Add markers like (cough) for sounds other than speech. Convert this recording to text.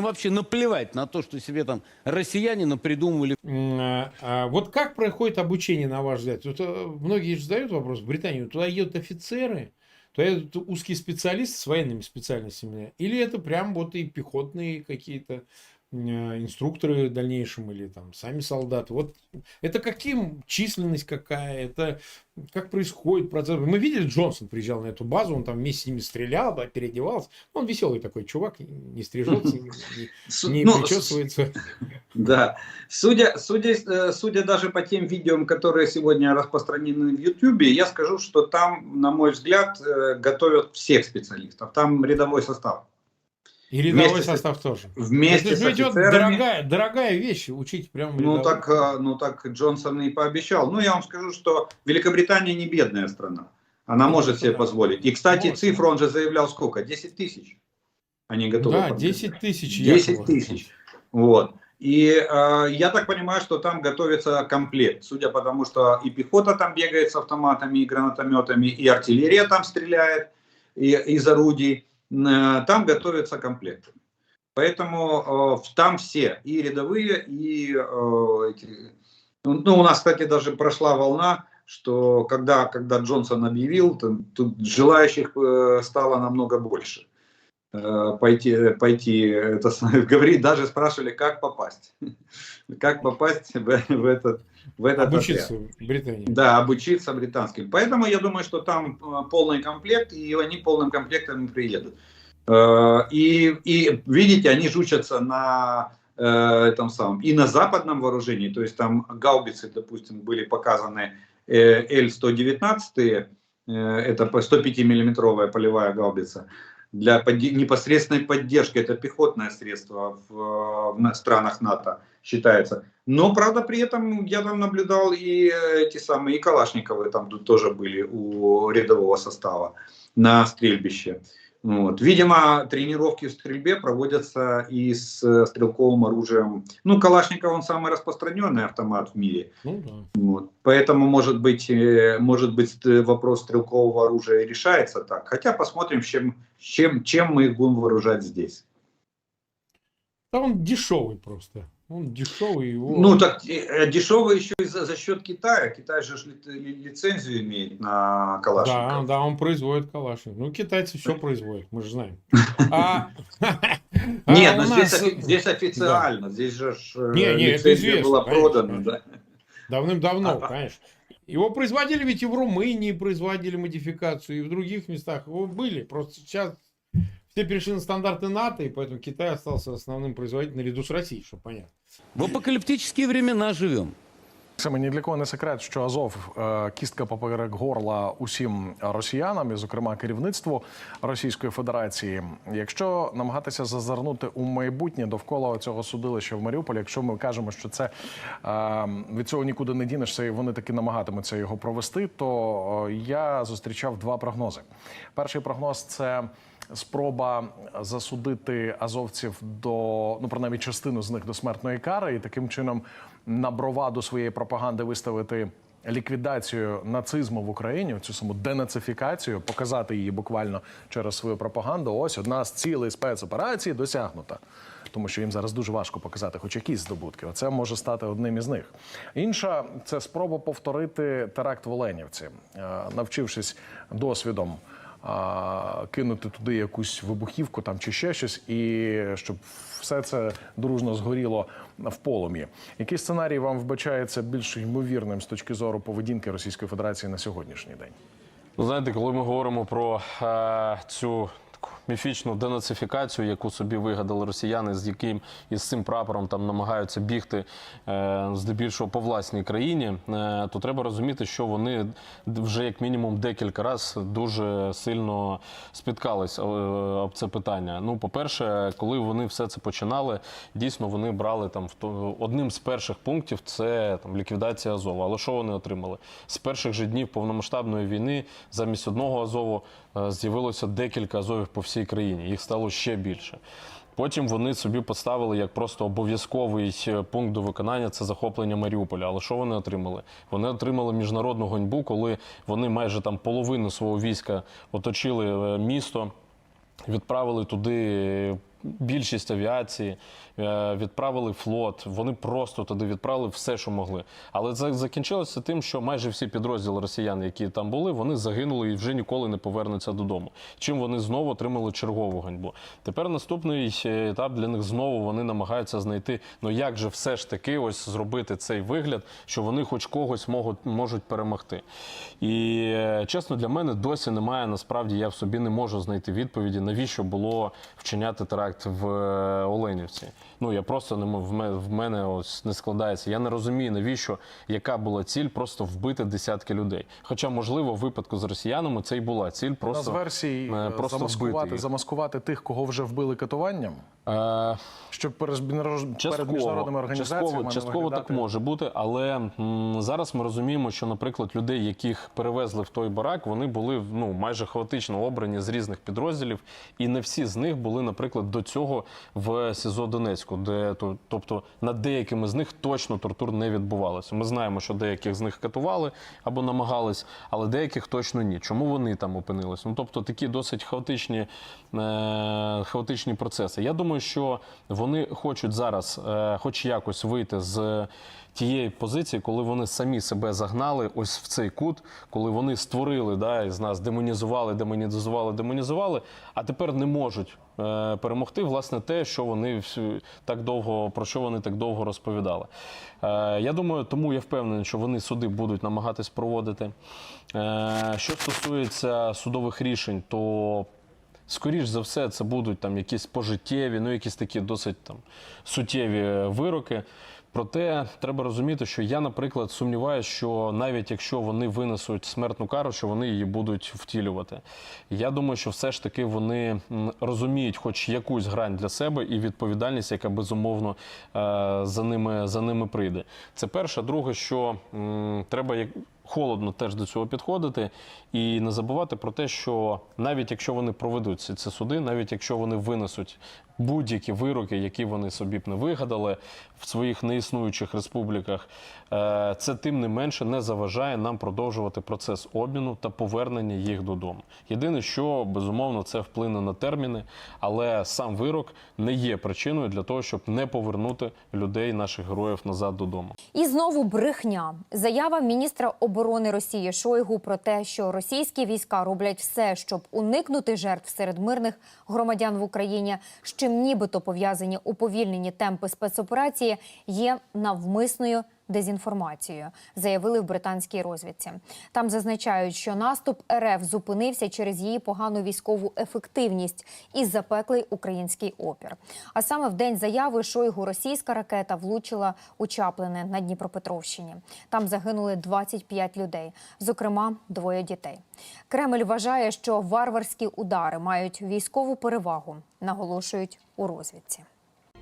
Вообще наплевать на то, что себе там россияне придумывали. А, а Вот как проходит обучение, на ваш взгляд? Вот, э, многие же задают вопрос в Британию. Туда едут офицеры, туда едут узкие специалисты с военными специальностями? Или это прям вот и пехотные какие-то инструкторы в дальнейшем, или там сами солдаты? Вот это каким численность какая? Это как происходит процесс? Мы видели, Джонсон приезжал на эту базу, он там вместе с ними стрелял, да, переодевался. Он веселый такой чувак, не стрижется, не, (laughs) не ну, причесывается. (laughs) Да. Судя, судя, э, судя даже по тем видео, которые сегодня распространены в YouTube, я скажу, что там, на мой взгляд, э, готовят всех специалистов. Там рядовой состав. И рядовой Вместе с- состав тоже. Вместе Это с же идет дорогая, дорогая вещь, учить прям Ну так, э, ну так Джонсон и пообещал. Ну я вам скажу, что Великобритания не бедная страна. Она Ну, может себе да. позволить. И, кстати, Может. цифру он же заявлял сколько? 10 тысяч. Они готовы. Да, подготовить. 10 тысяч. 10 якобы. тысяч. Вот. И э, я так понимаю, что там готовится комплект, судя по тому, что и пехота там бегает с автоматами и гранатометами, и артиллерия там стреляет и, из орудий, там готовится комплект. Поэтому э, там все, и рядовые, и э, эти... Ну, у нас, кстати, даже прошла волна, что когда, когда Джонсон объявил, там, тут желающих э, стало намного больше э, пойти, пойти это, самое, (laughs) говорить, даже спрашивали, как попасть, (laughs) как попасть в, в этот, в этот Обучиться отряд. в Британии. Да, обучиться британским. Поэтому я думаю, что там э, полный комплект, и они полным комплектом приедут. Э, И, и видите, они же учатся на э, этом самом, и на западном вооружении, то есть там гаубицы, допустим, были показаны э, Л-119, э, это по 105-миллиметровая полевая гаубица, для подде- непосредственной поддержки, это пехотное средство в, э, в на- странах НАТО считается. Но, правда, при этом я там наблюдал и э, эти самые, и Калашниковы там тоже были у рядового состава на стрельбище. Вот. Видимо, тренировки в стрельбе проводятся и с э, стрелковым оружием. Ну, Калашников, он самый распространенный автомат в мире. Ну да. Вот. Поэтому, может быть, э, может быть, ст- вопрос стрелкового оружия решается так. Хотя посмотрим, чем, чем, чем мы их будем вооружать здесь. Да он дешевый просто. Он дешевый. Его... Ну, так э, дешевый еще и за, за счет Китая. Китай же лицензию имеет на да, Калашников. да, он производит калашник. Ну, китайцы все производят, мы же знаем. А, (laughs) а Нет, у но здесь, офи- здесь официально. Здесь же э, лицензия была продана. Да. Давным-давно, А- конечно. Его производили ведь и в Румынии, производили модификацию, и в других местах. Его были. Просто сейчас все перешли на стандарты НАТО, и поэтому Китай остался основным производителем наряду с Россией, чтобы понятно. В апокалиптические времена живем. Саме ні для кого не секрет, що Азов е, кістка поперек горла усім росіянам, і, зокрема, керівництву Російської Федерації. Якщо намагатися зазирнути у майбутнє довкола цього судилища в Маріуполі, якщо ми кажемо, що це е, від цього нікуди не дінешся, і вони таки намагатимуться його провести, то е, я зустрічав два прогнози. Перший прогноз це. Спроба засудити азовців до ну принаймні частину з них до смертної кари, і таким чином на броваду своєї пропаганди виставити ліквідацію нацизму в Україні, цю саму денацифікацію, показати її буквально через свою пропаганду. Ось одна з цілей спецоперації досягнута. Тому що їм зараз дуже важко показати хоч якісь здобутки. Оце може стати одним із них. Інша це спроба повторити теракт в Оленівці, Е, навчившись досвідом а, кинути туди якусь вибухівку там чи ще щось, і щоб все це дружно згоріло в полум'ї. Який сценарій вам вбачається більш ймовірним з точки зору поведінки Російської Федерації на сьогоднішній день? Ну, знаєте, коли ми говоримо про е, цю міфічну денацифікацію, яку собі вигадали росіяни, з яким із цим прапором там намагаються бігти е, здебільшого по власній країні, е, то треба розуміти, що вони вже як мінімум декілька разів дуже сильно спіткались е, об це питання. Ну, по-перше, коли вони все це починали, дійсно вони брали там одним з перших пунктів це там ліквідація Азова. Але що вони отримали? З перших же днів повномасштабної війни замість одного Азову з'явилося декілька Азовів по всій країні. Їх стало ще більше. Потім вони собі поставили як просто обов'язковий е, пункт до виконання це захоплення Маріуполя. Але що вони отримали? Вони отримали міжнародну гоньбу, коли вони майже там половину свого війська оточили е, місто. Відправили туди більшість авіації, е, відправили флот. Вони просто туди відправили все, що могли. Але це закінчилося тим, що майже всі підрозділи росіян, які там були, вони загинули і вже ніколи не повернуться додому. Чим вони знову отримали чергову ганьбу. Тепер наступний е, етап для них знову вони намагаються знайти. Ну як же все ж таки ось зробити цей вигляд, що вони хоч когось можуть, можуть перемогти. І е, чесно, для мене досі немає. Насправді я в собі не можу знайти відповіді, навіщо було вчиняти теракт в е, Оленівці. Ну я просто не в мене, ось не складається. Я не розумію, навіщо яка була ціль просто вбити десятки людей. Хоча, можливо, в випадку з росіянами це й була ціль, просто версій е, е, просто вбити замаскувати, їх. замаскувати тих, кого вже вбили катуванням, Е, щоб перед, міжнарод- перед міжнародними організаціями частково, частково так може бути, але м, зараз ми розуміємо, що, наприклад, людей, яких перевезли в той барак, вони були ну майже хаотично обрані з різних підрозділів, і не всі з них були, наприклад, до цього в СІЗО Донецьку, де тобто над деякими з них точно тортур не відбувалося. Ми знаємо, що деяких з них катували або намагались, але деяких точно ні. Чому вони там опинились? Ну тобто такі досить хаотичні, е, хаотичні процеси. Я думаю, що вони хочуть зараз, е, хоч якось вийти з тієї позиції, коли вони самі себе загнали ось в цей кут, коли вони створили да, із нас, демонізували, демонізували, демонізували, а тепер не можуть е, перемогти власне те, що вони так довго про що вони так довго розповідали. Е, я думаю, тому я впевнений, що вони суди будуть намагатись проводити. Е, що стосується судових рішень, то Скоріш за все, це будуть там якісь пожиттєві, ну якісь такі досить там суттєві вироки. Проте треба розуміти, що я, наприклад, сумніваюся, що навіть якщо вони винесуть смертну кару, що вони її будуть втілювати. Я думаю, що все ж таки вони розуміють, хоч якусь грань для себе і відповідальність, яка безумовно е, за ними за ними прийде. Це перше. Друге, що м, треба як холодно теж до цього підходити і не забувати про те, що навіть якщо вони проведуть ці, ці суди, навіть якщо вони винесуть будь-які вироки, які вони собі б не вигадали в своїх неіснуючих республіках, е, це тим не менше не заважає нам продовжувати процес обміну та повернення їх додому. Єдине, що безумовно це вплине на терміни, але сам вирок не є причиною для того, щоб не повернути людей, наших героїв назад додому. І знову брехня. Заява міністра оборони Росії Шойгу про те, що російські війська роблять все, щоб уникнути жертв серед мирних громадян в Україні, з чим нібито пов'язані уповільнені темпи спецоперації, є навмисною дезінформацією, заявили в британській розвідці. Там зазначають, що наступ РФ зупинився через її погану військову ефективність і запеклий український опір. А саме в день заяви Шойгу російська ракета влучила у Чаплине на Дніпропетровщині. Там загинули 25 людей, зокрема двоє дітей. Кремль вважає, що варварські удари мають військову перевагу, наголошують у розвідці.